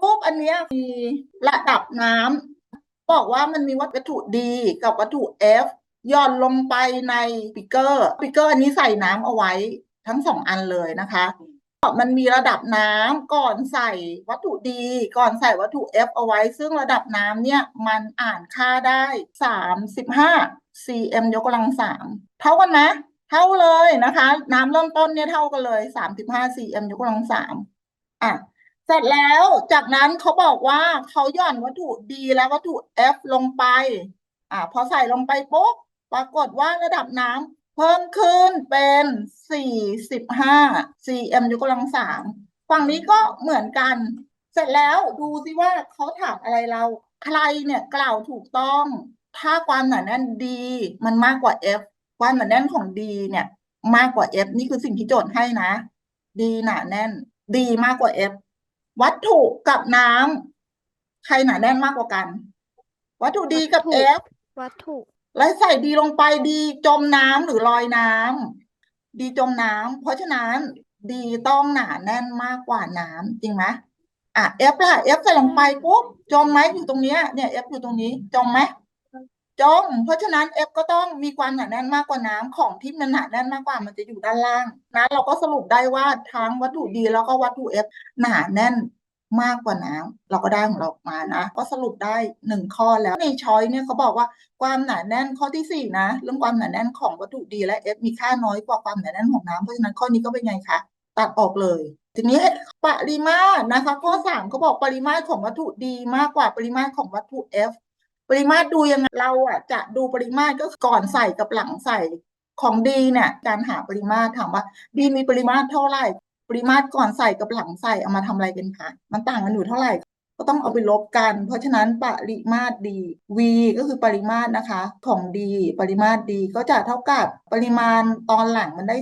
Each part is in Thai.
รูปอันนี้มีระดับน้ำบอกว่ามันมีวัตถุ D กับวัตถุ F ย่อนลงไปในปิกเกอร์ปิกเกอร์อันนี้ใส่น้ำเอาไว้ทั้งสองอันเลยนะคะมันมีระดับน้ำก่อนใส่วัตถุ D ก่อนใส่วัตถุ F เอาไว้ ซึ่งระดับน้ำเนี่ยมันอ่านค่าได้สามสิบห้า cm ยกกำลังสามเท่ากันไหมเท่าเลยนะคะ น้ำเริ่มต้นเนี่ยเท่ากันเลยสามสิบห้า cm ยกกำลังสามอะ เสร็จแล้วจากนั้นเขาบอกว่าเขาหย่อนวัตถุ D และวัตถุ F ลงไปอ่าพอใส่ลงไปปุ๊บปรากฏว่าระดับน้ำเพิ่มขึ้นเป็นสี่สิบห้า cm ยกกำลังสามฝั่งนี้ก็เหมือนกัน เสร็จแล้วดูสิว่าเขาถามอะไรเรา ใครเนี่ยกล่าวถูกต้อง ถ้าความหนาแน่น D มันมากกว่า F ความหนาแน่นของ D เนี่ยมากกว่า F นี่คือสิ่งที่โจทย์ให้นะ D หนาแน่น D มากกว่า F วัตถุกับน้ำใครหนาแน่นมากกว่ากัน วัตถุดีกับ วัตถุ F วัตถุ แล้วใส่ดีลงไปดีจมน้ำหรือลอยน้ำดีจมน้ำเพราะฉะนั้นดีต้องหนาแน่นมากกว่าน้ำจริงไหมอะ F ล่ะ F ใส่ลงไปปุ๊บจมไหมอยู่ตรงเนี้ยเนี่ย F อยู่ตรงนี้จมไหม จมเพราะฉะนั้น F ก็ต้องมีความหนาแน่นมากกว่าน้ำของที่มันหนาแน่นมากกว่ามันจะอยู่ด้านล่างนะเราก็สรุปได้ว่าทั้งวัตถุดีแล้วก็วัตถุ F หนาแน่นมากกว่าน้ำเราก็ได้ของเราออกมานะ ก็สรุปได้หนึ่งข้อแล้วในช้อยเนี่ยเขาบอกว่าความหนาแน่นข้อที่สี่นะ เรื่องความหนาแน่นของวัตถุดีและ F มีค่าน้อยกว่าความหนาแน่นของน้ำเพราะฉะนั้นข้อนี้ก็เป็นไงคะตัดออกเลย ทีนี้ปริมาตรนะคะ ข้อสามเขาบอกปริมาตรของวัตถุดีมากกว่าปริมาตรของวัตถุ F ปริมาตรดูยังไงเราอะจะดูปริมาตรก็คือก่อนใส่กับหลังใส่ของดีเนี่ยการหาปริมาตรถามว่าดีมีปริมาตรเท่าไหร่ ปริมาตรก่อนใส่กับหลังใส่เอามาทำอะไรกันคะมันต่างกันอยู่เท่าไหร่ ก็ต้องเอาไปลบกัน เพราะฉะนั้นปริมาตรดี v ก็คือปริมาตรนะคะ ของดี ปริมาตรดีก็จะเท่ากับปริมาณตอนหลังมันได้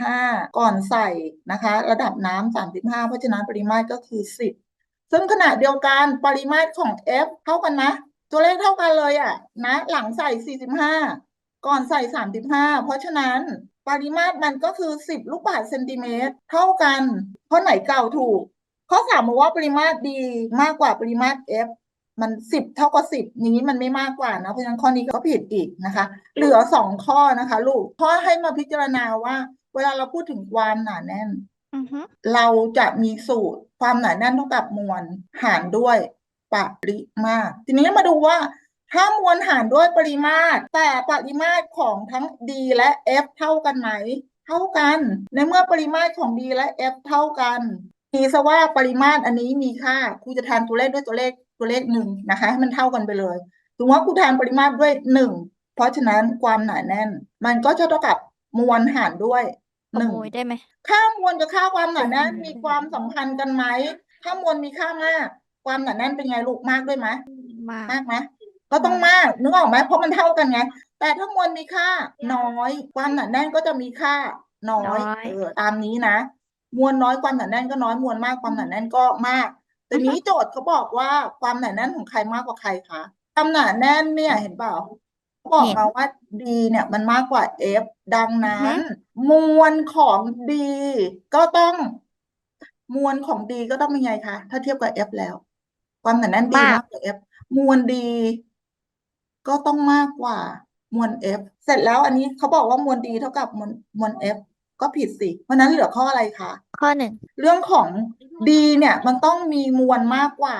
45 ก่อนใส่นะคะ ระดับน้ำ35 เพราะฉะนั้นปริมาตรก็คือ 10 ซึ่งขณะเดียวกันปริมาตรของ f เท่ากันนะ ตัวเลขเท่ากันเลยอะนะ หลังใส่ 45 ก่อนใส่ 35 เพราะฉะนั้นปริมาตรมันก็คือ 10 ลูกบาศก์เซนติเมตร เท่ากันเพราะไหนเก่าถูก ข้อสามบอกว่าปริมาตรดีมากกว่าปริมาตร F มันสิบเท่ากับสิบอย่างนี้มันไม่มากกว่านะ เพราะฉะนั้นข้อนี้ก็ผิดอีกนะคะ เหลือสองข้อนะคะ ลูกข้อให้มาพิจารณาว่า เวลาเราพูดถึงความหนาแน่นอือฮึเราจะมีสูตรความหนาแน่นเท่ากับมวลหารด้วย ปริมาตร ทีนี้มาดูว่าถ้ามวลหารด้วยปริมาตร แต่ปริมาตรของทั้ง D และ F เท่ากันไหม เท่ากัน ในเมื่อปริมาตรของ D และ F เท่ากันมีซะว่าปริมาตรอันนี้มีค่าครูจะแทนตัวเลขด้วยตัวเลขตัวเลขหนึ่งนะคะให้มันเท่ากันไปเลยสมมติว่าครูแทนปริมาตรด้วยหนึ่งเพราะฉะนั้นความหนาแน่น มันก็จะเท่ากับมวลหารด้วยขหนึ่งโมยได้ไหมค่ามวลกับค่าความหนาแน่นอืมมีความสัมพันธ์กันไหม ถ้ามวลมีค่ามาก ความหนาแน่นเป็นไงลูกมากด้วยไหมมากมากไหมก็ต้องมากนึกออกไหมเพราะมันเท่ากันไง แต่ถ้ามวลมีค่าน้อย ความหนาแน่นก็จะมีค่าน้อยน้อยเออตามนี้นะ มวลน้อยความหนาแน่นก็น้อยมวลมากความหนาแน่นก็มากแต่นี้โจทย์เขาบอกว่าความหนาแน่นของใครมากกว่าใครคะความหนาแน่นเนี่ยเห็นเปล่าเขาบอกมาว่า D เนี่ยมันมากกว่า F ดังนั้น มวลของ D ก็ต้อง มวลของ D ก็ต้องเป็นไงคะถ้าเทียบกับ F แล้ว ความหนาแน่น D มากมากกว่า F มวล D ก็ต้องมากกว่ามวล F เสร็จแล้วอันนี้เขาบอกว่ามวล D เท่ากับมวลมวล F ก็ผิดสิ เพราะฉะนั้นเหลือข้ออะไรคะ ข้อหนึ่งเรื่องของดีเนี่ยมันต้องมีมวลมากกว่า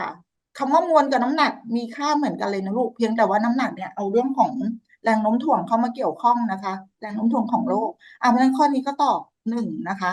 คำว่ามวลกับน้ำหนักมีค่าเหมือนกันเลยนะลูกเพียงแต่ว่าน้ำหนักเนี่ยเอาเรื่องของแรงโน้มถ่วงเข้ามาเกี่ยวข้องนะคะ แรงโน้มถ่วงของโลกอะเพราะฉะนั้นข้อนี้ก็ตอบหนึ่งนะคะ